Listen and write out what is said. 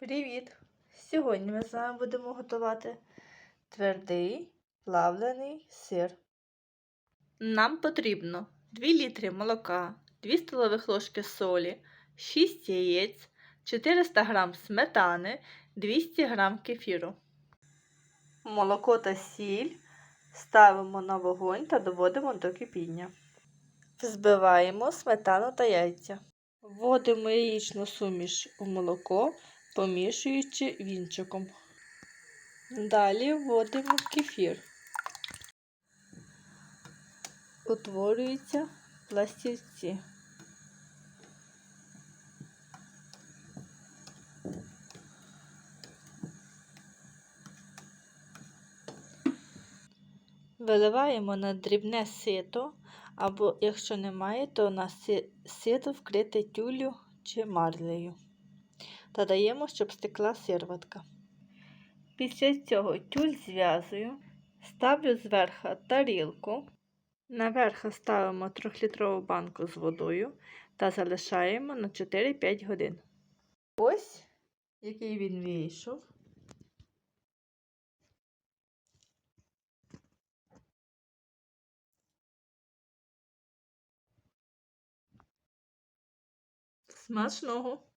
Привіт! Сьогодні ми з вами будемо готувати твердий плавлений сир. Нам потрібно 2 літри молока, 2 столових ложки солі, 6 яєць, 400 г сметани, 200 г кефіру. Молоко та сіль ставимо на вогонь та доводимо до кипіння. Взбиваємо сметану та яйця. Вводимо яєчну суміш у молоко, помішуючи вінчиком. Далі вводимо кефір. Утворюються пластівці. Виливаємо на дрібне сито, або, якщо немає, то на си- сито вкрите тюллю чи марлею. Та даємо, щоб стекла сирватка. Після цього тюль зв'язую, ставлю зверху тарілку, наверху ставимо 3-літрову банку з водою та залишаємо на 4-5 годин. Ось який він вийшов. Смачного!